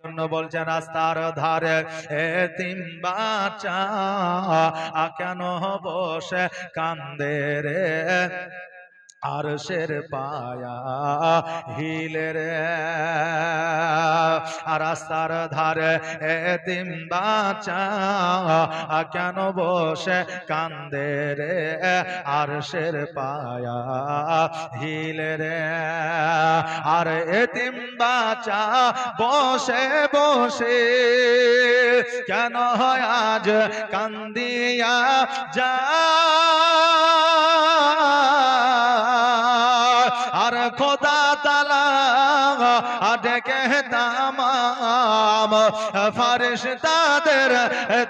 জন্য বলছে রাস্তার ধারে এ বাচ্চা আ কেন বসে কান্দে রে? আর শের পায়া হিলে রে রাস্তার ধারে এতিম বাচ্চা আ কেন বসে কান্দে রে আর শের পায়া হিলে রে আর এতিম বাচ্চা বসে বসে কেন হয় আজ কান্দিয়া যা খোদা তালা তামাম ফারিস তাদের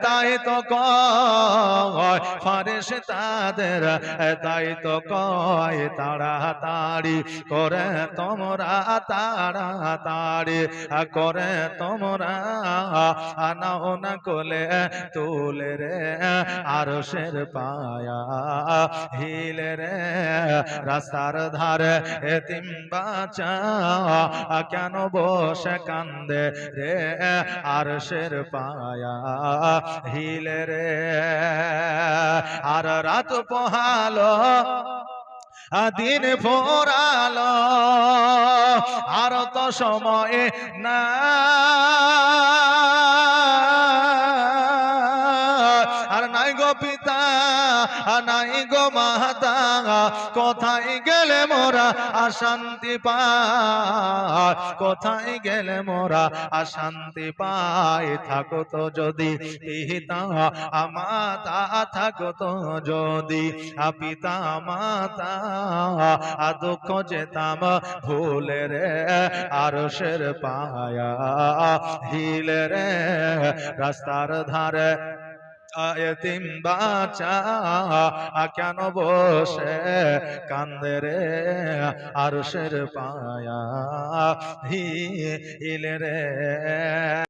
তাই তো কয় ফারিস তাদের তাই তো কয় তাড়াতাড়ি করে তোমরা, তাড়াতাড়ি করে তোমরা আনাও না কোলে তুলে রে আর শের পায়া হিলে রে, রাস্তার ধারে এতিম বাচ্চা কেন বসে কান্দে রে আর শের পায়া হিলে রে। আর রাত পোহালো, দিন ফোরালো, আর তো সময় না নাই গো পিতা নাই গো মাতা, কোথায় গেলে মোরা অশান্তি পায়? কোথায় গেলে মোরা অশান্তি পায়? থাকো তো যদি পিতা, মাতা, থাকো তো যদি পিতা, মাতা দুঃখ যেতাম ভুলে রে আর শের পায়া হিলে রে, রাস্তার ধারে এতিম বাচ্চা কেন বসে কান্দে রে? আর পায়া হি হিলে রে।